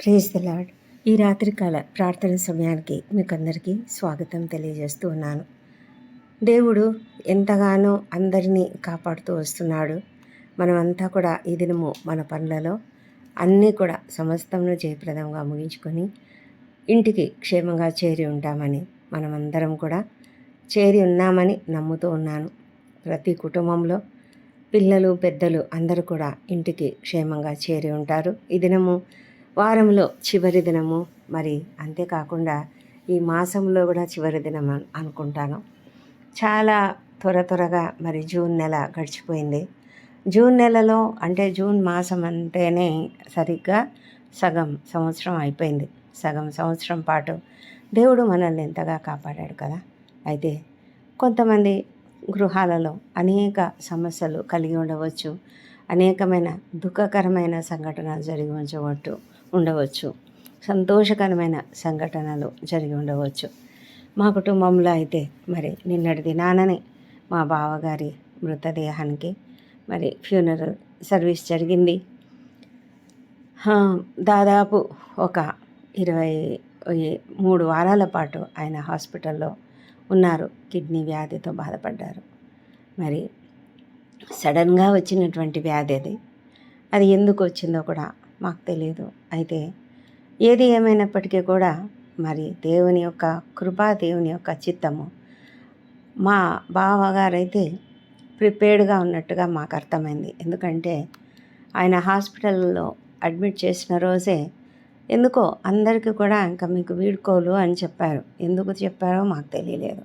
Praise the lord ఈ రాత్రికాల ప్రార్థన సమయానికి మీకు అందరికీ స్వాగతం తెలియజేస్తూ ఉన్నాను. దేవుడు ఎంతగానో అందరినీ కాపాడుతూ వస్తున్నాడు. మనమంతా కూడా ఈ దినము మన పనులలో అన్నీ కూడా సమస్తమును జయప్రదంగా ముగించుకొని ఇంటికి క్షేమంగా చేరి ఉంటామని మనమందరం కూడా చేరి ఉన్నామని నమ్ముతూ ఉన్నాను. ప్రతి కుటుంబంలో పిల్లలు పెద్దలు అందరూ కూడా ఇంటికి క్షేమంగా చేరి ఉంటారు. ఈ దినము వారంలో చివరి దినము. మరి అంతేకాకుండా ఈ మాసంలో కూడా చివరి దినం అనుకుంటాను. చాలా త్వర త్వరగా మరి జూన్ నెల గడిచిపోయింది. జూన్ నెలలో అంటే జూన్ మాసం అంటేనే సరిగ్గా సగం సంవత్సరం అయిపోయింది. సగం సంవత్సరం పాటు దేవుడు మనల్ని ఎంతగా కాపాడాడు కదా. అయితే కొంతమంది గృహాలలో అనేక సమస్యలు కలిగి ఉండవచ్చు. అనేకమైన దుఃఖకరమైన సంఘటనలు జరిగి ఉంచవచ్చు ఉండవచ్చు. సంతోషకరమైన సంఘటనలు జరిగి ఉండవచ్చు. మా కుటుంబంలో అయితే మరి నిన్నటి దినాననే మా బావగారి మృతదేహానికి మరి ఫ్యూనరల్ సర్వీస్ జరిగింది. దాదాపు ఒక ఇరవై మూడు వారాల పాటు ఆయన హాస్పిటల్లో ఉన్నారు. కిడ్నీ వ్యాధితో బాధపడ్డారు. మరి సడన్గా వచ్చినటువంటి వ్యాధి అది. అది ఎందుకు వచ్చిందో కూడా మాకు తెలియదు అయితే ఏది ఏమైనప్పటికీ కూడా మరి దేవుని యొక్క కృపా దేవుని యొక్క చిత్తము మా బావగారైతే ప్రిపేర్డ్గా ఉన్నట్టుగా మాకు అర్థమైంది. ఎందుకంటే ఆయన హాస్పిటల్లో అడ్మిట్ చేసిన రోజే ఎందుకో అందరికీ కూడా ఇంకా మీకు వీడుకోలు అని చెప్పారు. ఎందుకు చెప్పారో మాకు తెలియలేదు.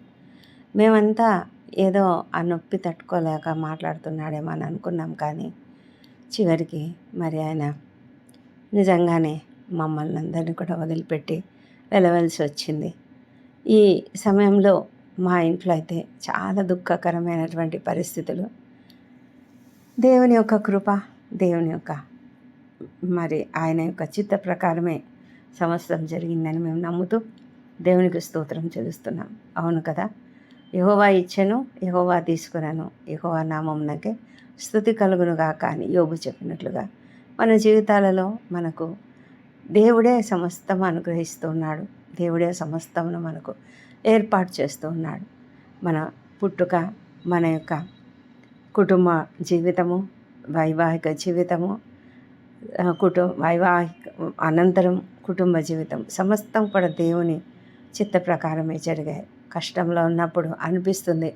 మేమంతా ఏదో ఆ నొప్పి తట్టుకోలేక మాట్లాడుతున్నాడేమో అని అనుకున్నాం కానీ చివరికి మరి ఆయన నిజంగానే మమ్మల్ని అందరినీ కూడా వదిలిపెట్టి వెళ్ళవలసి వచ్చింది. ఈ సమయంలో మా ఇంట్లో అయితే చాలా దుఃఖకరమైనటువంటి పరిస్థితులు. దేవుని యొక్క కృప దేవుని యొక్క మరి ఆయన యొక్క చిత్త ప్రకారమే సమస్తం జరిగిందని మేము నమ్ముతూ దేవునికి స్తోత్రం చెల్లిస్తున్నాం. అవును కదా? యహోవా ఇచ్చాను యహోవా తీసుకున్నాను యహోవా నామంనకే స్థుతి కలుగునుగా కానీ యోగు చెప్పినట్లుగా మన జీవితాలలో మనకు దేవుడే సమస్తం అనుగ్రహిస్తూ ఉన్నాడు దేవుడే సమస్తమును మనకు ఏర్పాటు చేస్తూ ఉన్నాడు. మన పుట్టుక మన యొక్క కుటుంబ జీవితము వైవాహిక జీవితము కుటుంబ వైవాహిక అనంతరం కుటుంబ జీవితం సమస్తం కూడా దేవుని చిత్త ప్రకారమే జరిగాయి. కష్టంలో ఉన్నప్పుడు అనిపిస్తుంది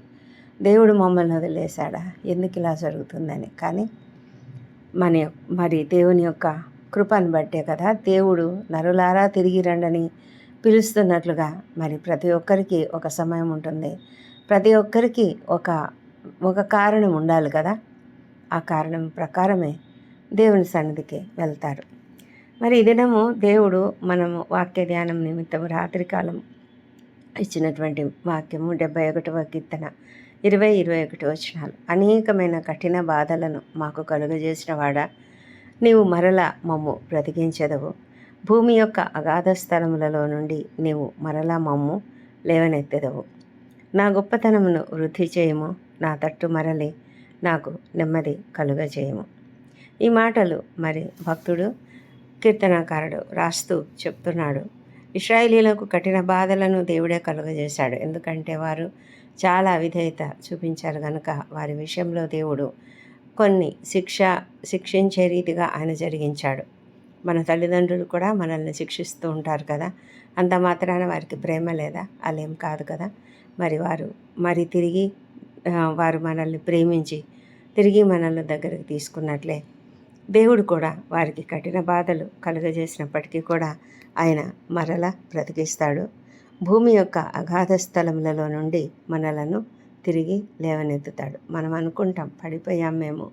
దేవుడు మమ్మల్ని వదిలేశాడా? ఎందుకు ఇలా జరుగుతుందని? కానీ మన మరి దేవుని యొక్క కృపను బట్టే కదా దేవుడు నరులారా తిరిగి రండని పిలుస్తున్నట్లుగా మరి ప్రతి ఒక్కరికి ఒక సమయం ఉంటుంది. ప్రతి ఒక్కరికి ఒక ఒక కారణం ఉండాలి కదా. ఆ కారణం ప్రకారమే దేవుని సన్నిధికి వెళ్తారు. మరి ఈ దినము దేవుడు మనము వాక్య ధ్యానం నిమిత్తం రాత్రికాలం ఇచ్చినటువంటి వాక్యము డెబ్బై ఒకటవ కీర్తన ఇరవై ఇరవై ఒకటి వచనాలు. అనేకమైన కఠిన బాధలను మాకు కలుగజేసిన వాడా నీవు మరల మమ్ము బ్రతికించదవు. భూమి యొక్క అగాధ స్థలములలో నుండి నీవు మరలా మమ్ము లేవనెత్తెదవు. నా గొప్పతనమును వృద్ధి చేయము నా తట్టు మరలి నాకు నెమ్మది కలుగజేయము. ఈ మాటలు మరి భక్తుడు కీర్తనాకారుడు రాస్తూ చెప్తున్నాడు. ఇస్రాయేలీలకు కఠిన బాధలను దేవుడే కలుగజేశాడు. ఎందుకంటే వారు చాలా విధేయత చూపించారు కనుక వారి విషయంలో దేవుడు కొన్ని శిక్ష శిక్షించే రీతిగా ఆయన జరిగించాడు. మన తల్లిదండ్రులు కూడా మనల్ని శిక్షిస్తూ ఉంటారు కదా అంత మాత్రాన వారికి ప్రేమ లేదా? అలేం కాదు కదా. మరి వారు మరి తిరిగి వారు మనల్ని ప్రేమించి తిరిగి మనల్ని దగ్గరికి తీసుకున్నట్లే దేవుడు కూడా వారికి కఠిన బాధలు కలుగజేసినప్పటికీ కూడా ఆయన మరలా బ్రతికిస్తాడు. భూమి యొక్క అగాధ స్థలములలో నుండి మనలను తిరిగి లేవనెత్తుతాడు. మనం అనుకుంటాం పడిపోయాం మేము.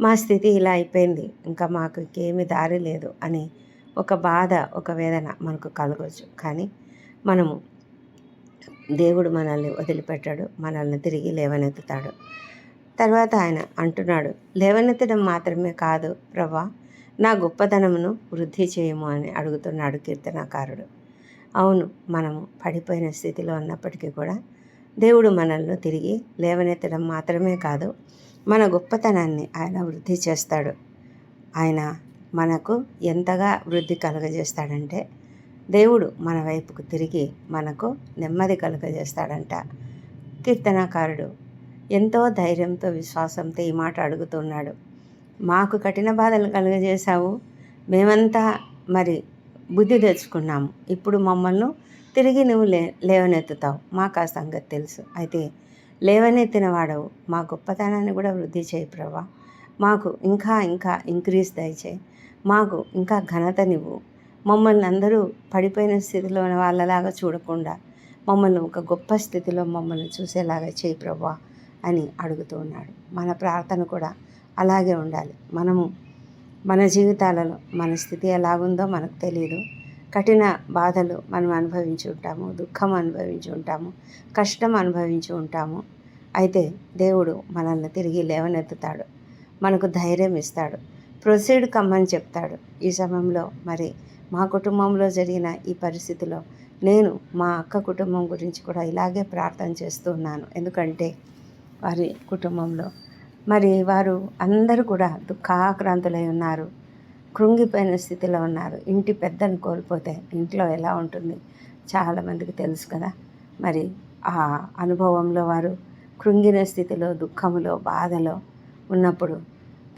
మా స్థితి ఇలా అయిపోయింది ఇంకా మాకు ఇంకేమి దారి లేదు అని ఒక బాధ ఒక వేదన మనకు కలగవచ్చు కానీ మనము దేవుడు మనల్ని వదిలిపెట్టాడు మనల్ని తిరిగి లేవనెత్తుతాడు. తర్వాత ఆయన అంటున్నాడు లేవనెత్తడం మాత్రమే కాదు ప్రభా నా గొప్పతనమును వృద్ధి చేయము అని అడుగుతున్నాడు కీర్తనాకారుడు. అవును మనము పడిపోయిన స్థితిలో ఉన్నప్పటికీ కూడా దేవుడు మనల్ని తిరిగి లేవనెత్తడం మాత్రమే కాదు మన గొప్పతనాన్ని ఆయన వృద్ధి చేస్తాడు. ఆయన మనకు ఎంతగా వృద్ధి కలుగజేస్తాడంటే దేవుడు మన వైపుకు తిరిగి మనకు నెమ్మది కలుగజేస్తాడంట. కీర్తనాకారుడు ఎంతో ధైర్యంతో విశ్వాసంతో ఈ మాట అడుగుతున్నాడు. మాకు కఠిన బాధలు కలుగజేశావు. మేమంతా మరి బుద్ధి తెచ్చుకున్నాము. ఇప్పుడు మమ్మల్ని తిరిగి నువ్వు లే లేవనెత్తుతావు. మాకు ఆ సంగతి తెలుసు. అయితే లేవనెత్తిన వాడవు మా గొప్పతనాన్ని కూడా వృద్ధి చేయి ప్రభా. మాకు ఇంకా ఇంకా ఇంక్రీజ్ దయచేయి. మాకు ఇంకా ఘనతనివ్వు. మమ్మల్ని అందరూ పడిపోయిన స్థితిలో ఉన్న వాళ్ళలాగా చూడకుండా మమ్మల్ని ఒక గొప్ప స్థితిలో మమ్మల్ని చూసేలాగా చేయి ప్రభా అని అడుగుతూ ఉన్నాడు. మన ప్రార్థన కూడా అలాగే ఉండాలి. మనము మన జీవితాలలో మన స్థితి ఎలాగుందో మనకు తెలియదు కఠిన బాధలు మనం అనుభవించి ఉంటాము దుఃఖం అనుభవించి ఉంటాము కష్టం అనుభవించి ఉంటాము. అయితే దేవుడు మనల్ని తిరిగి లేవనెత్తుతాడు. మనకు ధైర్యం ఇస్తాడు. ప్రొసీడ్ కమ్మని చెప్తాడు. ఈ సమయంలో మరి మా కుటుంబంలో జరిగిన ఈ పరిస్థితిలో నేను మా అక్క కుటుంబం గురించి కూడా ఇలాగే ప్రార్థన చేస్తూ ఉన్నాను. ఎందుకంటే వారి కుటుంబంలో మరి వారు అందరూ కూడా దుఃఖాక్రాంతులై ఉన్నారు. కృంగిపోయిన స్థితిలో ఉన్నారు. ఇంటి పెద్దను కోల్పోతే ఇంట్లో ఎలా ఉంటుంది? చాలామందికి తెలుసు కదా. మరి ఆ అనుభవంలో వారు కృంగిన స్థితిలో దుఃఖములో బాధలో ఉన్నప్పుడు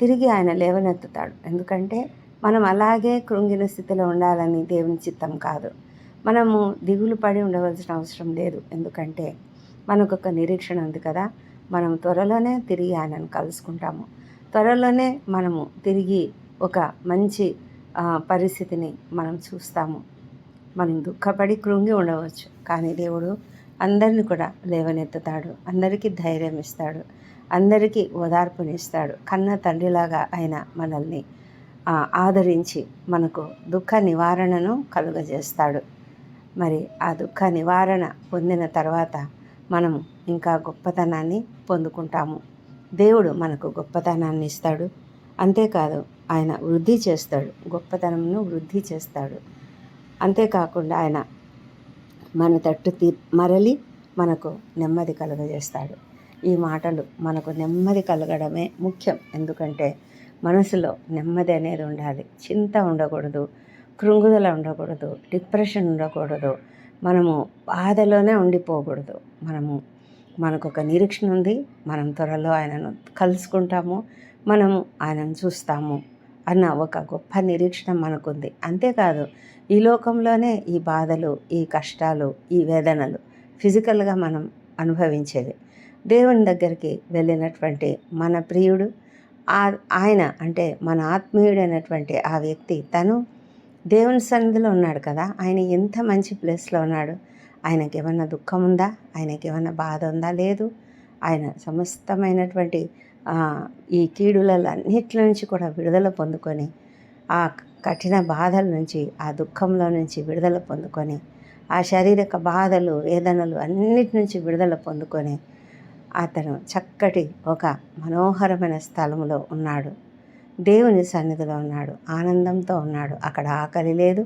తిరిగి ఆయన లేవనెత్తుతాడు. ఎందుకంటే మనం అలాగే కృంగిన స్థితిలో ఉండాలని దేవుని చిత్తం కాదు. మనము దిగులు పడి ఉండవలసిన అవసరం లేదు. ఎందుకంటే మనకు ఒక నిరీక్షణ ఉంది కదా. మనం త్వరలోనే తిరిగి ఆయనను కలుసుకుంటాము. త్వరలోనే మనము తిరిగి ఒక మంచి పరిస్థితిని మనం చూస్తాము. మనం దుఃఖపడి కృంగి ఉండవచ్చు. కానీ దేవుడు అందరిని కూడా లేవనెత్తుతాడు. అందరికీ ధైర్యం ఇస్తాడు. అందరికీ ఓదార్పునిస్తాడు. కన్న తండ్రిలాగా ఆయన మనల్ని ఆదరించి మనకు దుఃఖ నివారణను కలుగజేస్తాడు. మరి ఆ దుఃఖ నివారణ పొందిన తర్వాత మనము ఇంకా గొప్పతనాన్ని పొందుకుంటాము. దేవుడు మనకు గొప్పతనాన్ని ఇస్తాడు. అంతేకాదు ఆయన వృద్ధి చేస్తాడు. గొప్పతనంను వృద్ధి చేస్తాడు. అంతేకాకుండా ఆయన మన తట్టు తీ మరలి మనకు నెమ్మది కలుగజేస్తాడు. ఈ మాటలు మనకు నెమ్మది కలగడమే ముఖ్యం. ఎందుకంటే మనసులో నెమ్మది అనేది ఉండాలి. చింత ఉండకూడదు. కృంగుదల ఉండకూడదు. డిప్రెషన్ ఉండకూడదు. మనము బాధలోనే ఉండిపోకూడదు. మనము మనకు ఒక నిరీక్షణ ఉంది. మనం త్వరలో ఆయనను కలుసుకుంటాము. మనము ఆయనను చూస్తాము అన్న ఒక గొప్ప నిరీక్షణ మనకుంది. అంతేకాదు ఈ లోకంలోనే ఈ బాధలు ఈ కష్టాలు ఈ వేదనలు ఫిజికల్గా మనం అనుభవించేది దేవుని దగ్గరికి వెళ్ళినటువంటి మన ప్రియుడు ఆయన అంటే మన ఆత్మీయుడైనటువంటి ఆ వ్యక్తి తను దేవుని సన్నిధిలో ఉన్నాడు కదా. ఆయన ఎంత మంచి ప్లేస్లో ఉన్నాడు. ఆయనకి ఏమన్నా దుఃఖం ఉందా ఆయనకి ఏమన్నా బాధ ఉందా లేదు. ఆయన సమస్తమైనటువంటి ఈ కీడులన్నిటి నుంచి కూడా విడుదల పొందుకొని ఆ కఠిన బాధల నుంచి ఆ దుఃఖంలో నుంచి విడుదల పొందుకొని ఆ శారీరక బాధలు వేదనలు అన్నిటి నుంచి విడుదల పొందుకొని అతను చక్కటి ఒక మనోహరమైన స్థలంలో ఉన్నాడు. దేవుని సన్నిధిలో ఉన్నాడు. ఆనందంతో ఉన్నాడు. అక్కడ ఆకలి లేదు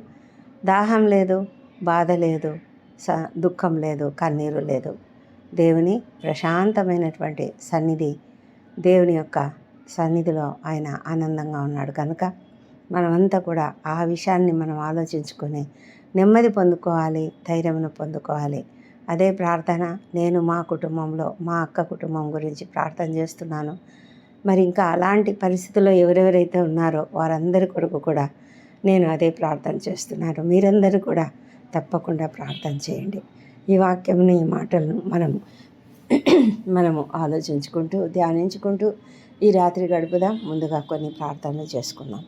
దాహం లేదు బాధ లేదు. స దుఃఖం లేదు కన్నీరు లేదు. దేవుని ప్రశాంతమైనటువంటి సన్నిధి దేవుని యొక్క సన్నిధిలో ఆయన ఆనందంగా ఉన్నాడు. కనుక మనమంతా కూడా ఆ విషయాన్ని మనం ఆలోచించుకొని నెమ్మది పొందుకోవాలి ధైర్యమును పొందుకోవాలి. అదే ప్రార్థన నేను మా కుటుంబంలో మా అక్క కుటుంబం గురించి ప్రార్థన చేస్తున్నాను. మరి ఇంకా అలాంటి పరిస్థితుల్లో ఎవరెవరైతే ఉన్నారో వారందరి కొరకు కూడా నేను అదే ప్రార్థన చేస్తున్నాను. మీరందరూ కూడా తప్పకుండా ప్రార్థన చేయండి. ఈ వాక్యంని ఈ మాటలను మనం మనము ఆలోచించుకుంటూ ధ్యానించుకుంటూ ఈ రాత్రి గడుపుదాం ముందుగా కొన్ని ప్రార్థనలు చేసుకుందాం.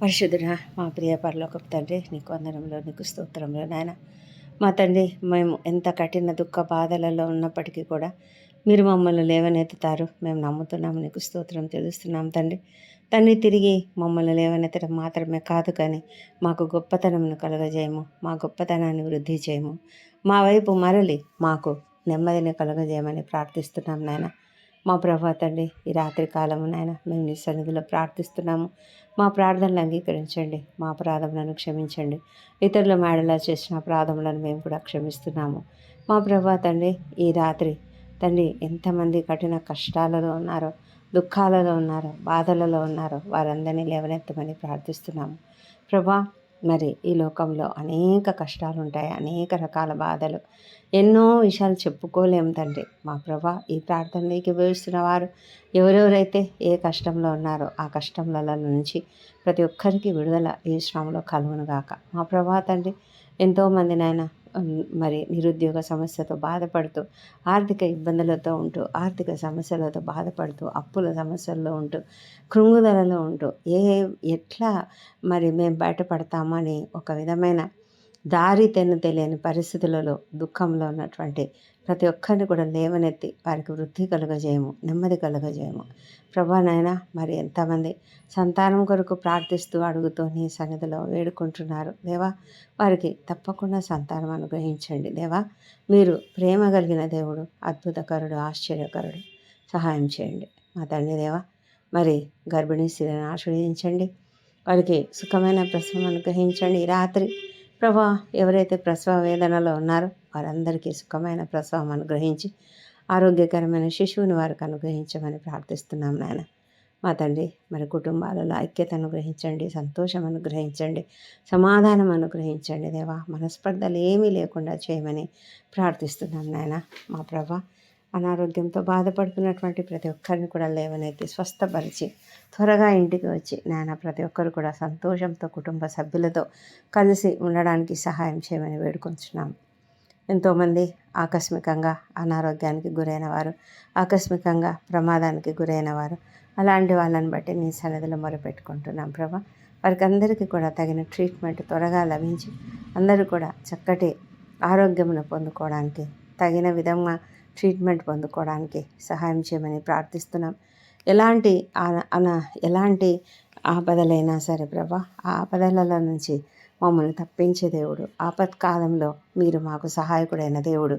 పరిశుద్ధుడ మా ప్రియ పరలోకపు తండ్రి నీకు వందనంలో నీకు స్తోత్రంలో నాయన. మా తండ్రి మేము ఎంత కఠిన దుఃఖ బాధలలో ఉన్నప్పటికీ కూడా మీరు మమ్మల్ని లేవనెత్తుతారు. మేము నమ్ముతున్నాము నీకు స్తోత్రం తెలుస్తున్నాం తండ్రి. తండ్రి తిరిగి మమ్మల్ని లేవనెత్తడం మాత్రమే కాదు కానీ మాకు గొప్పతనమును కలగజేయము. మా గొప్పతనాన్ని వృద్ధి చేయము. మా వైపు మరలి మాకు నెమ్మదిని కలగజేయమని ప్రార్థిస్తున్నాం నాయన. మా ప్రభా తండ్రి ఈ రాత్రి కాలము నాయన మేము నీ సన్నిధిలో ప్రార్థిస్తున్నాము. మా ప్రార్థనలు అంగీకరించండి. మా అపరాధములను క్షమించండి. ఇతరుల మేడలా చేసిన అపరాధములను మేము కూడా క్షమిస్తున్నాము. మా ప్రభా తండ్రి ఈ రాత్రి తండ్రి ఎంతమంది కఠిన కష్టాలలో ఉన్నారో దుఃఖాలలో ఉన్నారో బాధలలో ఉన్నారో వారందరినీ లేవనెత్తమని ప్రార్థిస్తున్నాము. ప్రభా మరి ఈ లోకంలో అనేక కష్టాలు ఉంటాయి అనేక రకాల బాధలు. ఎన్నో విషయాలు చెప్పుకోలేము తండ్రి. మా ప్రభా ఈ ప్రార్థనలోకి ఉపయోగిస్తున్న వారు ఎవరెవరైతే ఏ కష్టంలో ఉన్నారో ఆ కష్టంలలో నుంచి ప్రతి ఒక్కరికి విడుదల ఈ శ్రమలో కలుగును గాక. మా ప్రభా తండ్రి ఎంతోమంది నాయన మరి నిరుద్యోగ సమస్యతో బాధపడుతూ ఆర్థిక ఇబ్బందులతో ఉంటూ ఆర్థిక సమస్యలతో బాధపడుతూ అప్పుల సమస్యల్లో ఉంటూ కృంగుదలలో ఉంటూ ఏ ఎట్లా మరి మేము బయటపడతామని ఒక విధమైన దారి తెన్ను తెలియని పరిస్థితులలో దుఃఖంలో ఉన్నటువంటి ప్రతి ఒక్కరిని కూడా లేవనెత్తి వారికి వృద్ధి కలుగజేయము నెమ్మది కలుగజేయము. ప్రభా నాయన మరి ఎంతమంది సంతానం కొరకు ప్రార్థిస్తూ అడుగుతూ నీ సన్నిధిలో వేడుకుంటున్నారు. దేవా వారికి తప్పకుండా సంతానం అనుగ్రహించండి. దేవా మీరు ప్రేమ కలిగిన దేవుడు అద్భుతకరుడు ఆశ్చర్యకరుడు. సహాయం చేయండి. మా తండ్రి దేవా మరి గర్భిణీ స్త్రీలను ఆశీర్వదించండి వారికి సుఖమైన ప్రసవం అనుగ్రహించండి. రాత్రి ప్రభా ఎవరైతే ప్రసవ వేదనలో ఉన్నారో వారందరికీ సుఖమైన ప్రసవం అనుగ్రహించి ఆరోగ్యకరమైన శిశువుని వారికి అనుగ్రహించమని ప్రార్థిస్తున్నాం నాయన. మా తండ్రి మరి కుటుంబాలలో ఐక్యత అనుగ్రహించండి సంతోషం అనుగ్రహించండి సమాధానం అనుగ్రహించండి దేవా. మనస్పర్ధలు ఏమీ లేకుండా చేయమని ప్రార్థిస్తున్నాం నాయన. మా ప్రభా అనారోగ్యంతో బాధపడుతున్నటువంటి ప్రతి ఒక్కరిని కూడా లేవనైతే స్వస్థపరిచి త్వరగా ఇంటికి వచ్చి నాయన ప్రతి ఒక్కరు కూడా సంతోషంతో కుటుంబ సభ్యులతో కలిసి ఉండడానికి సహాయం చేయమని వేడుకొంచున్నాం. ఎంతోమంది ఆకస్మికంగా అనారోగ్యానికి గురైన వారు ఆకస్మికంగా ప్రమాదానికి గురైన వారు అలాంటి వాళ్ళని బట్టి నీ సన్నిధిలో మొరపెట్టుకుంటున్నాం ప్రభా. వారికి అందరికీ కూడా తగిన ట్రీట్మెంట్ త్వరగా లభించి అందరూ కూడా చక్కటి ఆరోగ్యమును పొందుకోవడానికి తగిన విధంగా ట్రీట్మెంట్ పొందుకోవడానికి సహాయం చేయమని ప్రార్థిస్తున్నాం. ఎలాంటి అన ఎలాంటి ఆపదలైనా సరే ప్రభా ఆ ఆపదల నుంచి మమ్మల్ని తప్పించే దేవుడు. ఆపత్కాలంలో మీరు మాకు సహాయకుడైన దేవుడు.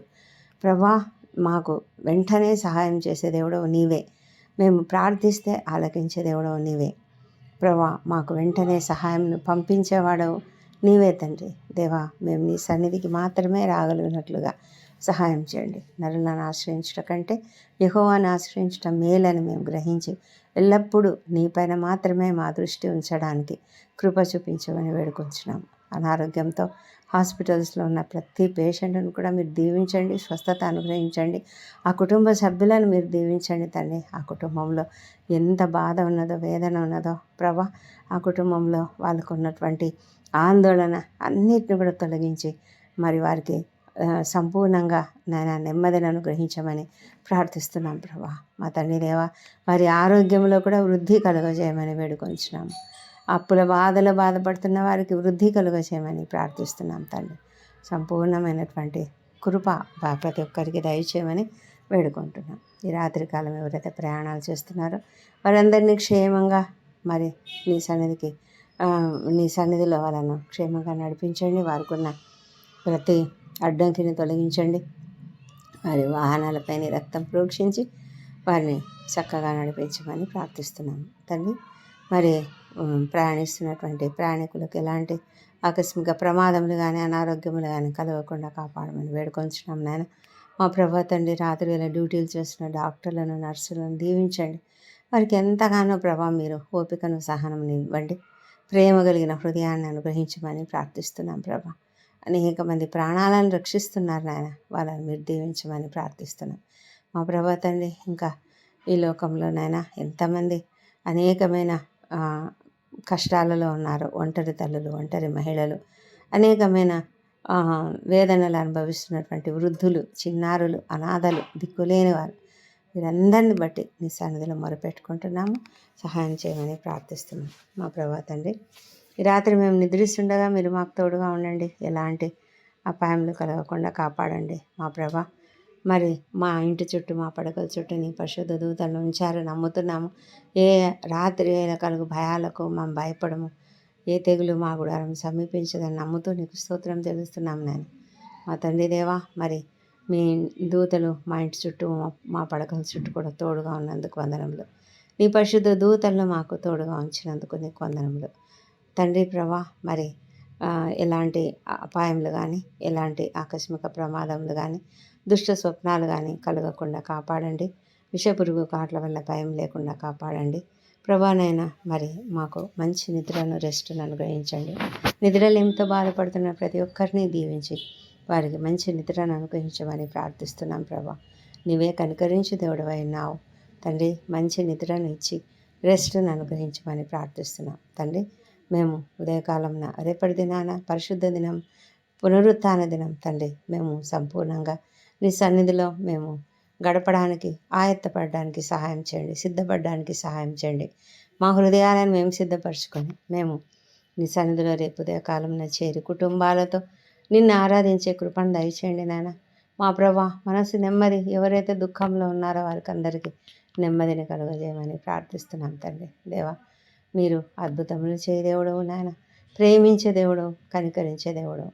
ప్రభా మాకు వెంటనే సహాయం చేసే దేవుడవు నీవే. మేము ప్రార్థిస్తే ఆలకించే దేవుడవు నీవే. ప్రభా మాకు వెంటనే సహాయం పంపించేవాడవు నీవే తండ్రి. దేవా మేము నీ సన్నిధికి మాత్రమే రాగలిగినట్లుగా సహాయం చేయండి. నరులను ఆశ్రయించడం కంటే యహోవాను ఆశ్రయించడం మేలని మేము గ్రహించి ఎల్లప్పుడూ నీపైన మాత్రమే మా దృష్టి ఉంచడానికి కృప చూపించమని వేడుకొంచున్నాము. అనారోగ్యంతో హాస్పిటల్స్లో ఉన్న ప్రతి పేషెంట్ను కూడా మీరు దీవించండి స్వస్థత అనుగ్రహించండి. ఆ కుటుంబ సభ్యులను మీరు దీవించండి తండ్రి ఆ కుటుంబంలో ఎంత బాధ ఉన్నదో వేదన ఉన్నదో ప్రభా ఆ కుటుంబంలో వాళ్ళకు ఉన్నటువంటి ఆందోళన అన్నిటిని కూడా తొలగించి మరి వారికి సంపూర్ణంగా నాయన నెమ్మదిని అనుగ్రహించమని ప్రార్థిస్తున్నాం ప్రభా. మా తండ్రి దేవ వారి ఆరోగ్యంలో కూడా వృద్ధి కలుగజేయమని వేడుకొంచున్నాము. అప్పుల బాధలు బాధపడుతున్న వారికి వృద్ధి కలుగజేయమని ప్రార్థిస్తున్నాం తండ్రి. సంపూర్ణమైనటువంటి కృప ప్రతి ఒక్కరికి దయచేయమని వేడుకుంటున్నాం. ఈ రాత్రికాలం ఎవరైతే ప్రయాణాలు చేస్తున్నారో వారందరినీ క్షేమంగా మరి నీ సన్నిధికి నీ సన్నిధిలో వాళ్ళను క్షేమంగా నడిపించండి. వారికి ఉన్న ప్రతి అడ్డంకిని తొలగించండి. వారి వాహనాలపైన రక్తం ప్రోక్షించి వారిని చక్కగా నడిపించమని ప్రార్థిస్తున్నాము. తండ్రి మరి ప్రయాణిస్తున్నటువంటి ప్రయాణికులకు ఎలాంటి ఆకస్మిక ప్రమాదములు కానీ అనారోగ్యములు కానీ కలగకుండా కాపాడమని వేడుకొంచున్నాం నాయన. మా ప్రభా తండ్రి రాత్రి వేళ డ్యూటీలు చేస్తున్న డాక్టర్లను నర్సులను దీవించండి. వారికి ఎంతగానో ప్రభా మీరు ఓపికను సహనం ఇవ్వండి. ప్రేమ కలిగిన హృదయాన్ని అనుగ్రహించమని ప్రార్థిస్తున్నాం ప్రభా. అనేక మంది ప్రాణాలను రక్షిస్తున్నారు నాయన. వాళ్ళని మీరు దీవించమని ప్రార్థిస్తున్నాం. మా ప్రభా తండ్రి ఇంకా ఈ లోకంలో నాయన ఎంతమంది అనేకమైన కష్టాలలో ఉన్నారు. ఒంటరి తల్లులు ఒంటరి మహిళలు అనేకమైన వేదనలు అనుభవిస్తున్నటువంటి వృద్ధులు చిన్నారులు అనాథలు దిక్కులేని వారు. వీరందరిని బట్టి నీ సన్నిధిలో మొరపెట్టుకుంటున్నాము. సహాయం చేయమని ప్రార్థిస్తున్నాం. మా ప్రభా తండ్రి ఈ రాత్రి మేము నిద్రిస్తుండగా మీరు మాకు తోడుగా ఉండండి. ఎలాంటి అపాయములు కలగకుండా కాపాడండి మా ప్రభ. మరి మా ఇంటి చుట్టూ మా పడకల చుట్టూ నీ పరిశుద్ధ దూతలను ఉంచారు. నమ్ముతున్నాము. ఏ రాత్రి అయిన కలుగు భయాలకు మేము భయపడము. ఏ తెగులు మా గుడారం సమీపించదని నమ్ముతూ నీకు స్తోత్రం తెలుస్తున్నాం నేను మా తండ్రి దేవా మరి మీ దూతలు మా ఇంటి చుట్టూ మా పడకల చుట్టూ కూడా తోడుగా ఉన్నందుకు వందనములు. నీ పరిశుద్ధ దూతలను మాకు తోడుగా ఉంచినందుకు నీకు వందనములు. తండ్రి ప్రభా మరి ఎలాంటి అపాయములు కానీ ఎలాంటి ఆకస్మిక ప్రమాదములు కానీ దుష్ట స్వప్నాలు కానీ కలగకుండా కాపాడండి. విషపురుగు కాట్ల వల్ల భయం లేకుండా కాపాడండి. ప్రభానైనా మరి మాకు మంచి నిద్రను రెస్ట్ను అనుగ్రహించండి. నిద్రలేమితో బాధపడుతున్న ప్రతి ఒక్కరిని దీవించి వారికి మంచి నిద్రను అనుగ్రహించమని ప్రార్థిస్తున్నాం ప్రభా. నీవే కనికరించి దేవుడు అయినావు తండ్రి మంచి నిద్రను ఇచ్చి రెస్ట్ను అనుగ్రహించమని ప్రార్థిస్తున్నాం. తండ్రి మేము ఉదయకాలంన రేపటి దినాన పరిశుద్ధ దినం పునరుత్థాన దినం తండ్రి మేము సంపూర్ణంగా నీ సన్నిధిలో మేము గడపడానికి ఆయత్తపడడానికి సహాయం చేయండి సిద్ధపడడానికి సహాయం చేయండి. మా హృదయాలను మేము సిద్ధపరచుకొని మేము నీ సన్నిధిలో రేపు ఉదయకాలంలో చేరి కుటుంబాలతో నిన్ను ఆరాధించే కృపను దయచేయండి నాయన. మా ప్రభా మనసు నెమ్మది ఎవరైతే దుఃఖంలో ఉన్నారో వారికి అందరికీ నెమ్మదిని కలుగజేయమని ప్రార్థిస్తున్నాం తండ్రి. దేవా మీరు అద్భుతములు చేయదేవుడవు నాయన. ప్రేమించే దేవుడు కనికరించే దేవుడు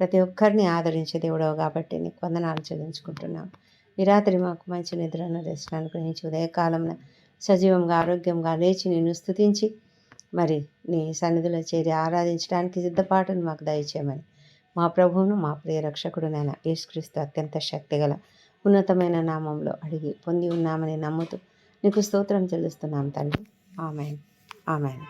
ప్రతి ఒక్కరిని ఆదరించే దేవుడవు కాబట్టి నీకు వందనాలు చెల్లించుకుంటున్నాం. ఈ రాత్రి మాకు మంచి నిద్రను రెస్ట్ అనుగ్రహించి ఉదయకాలంలో సజీవంగా ఆరోగ్యంగా లేచి నిన్ను స్థుతించి మరి నీ సన్నిధిలో చేరి ఆరాధించడానికి సిద్ధపాటును మాకు దయచేయమని. మా ప్రభువును మా ప్రియ రక్షకుడు నాయన యేసుక్రీస్తు అత్యంత శక్తిగల ఉన్నతమైన నామంలో అడిగి పొంది ఉన్నామని నమ్ముతూ నీకు స్తోత్రం చెల్లిస్తున్నాం తండ్రి. ఆమె Amen.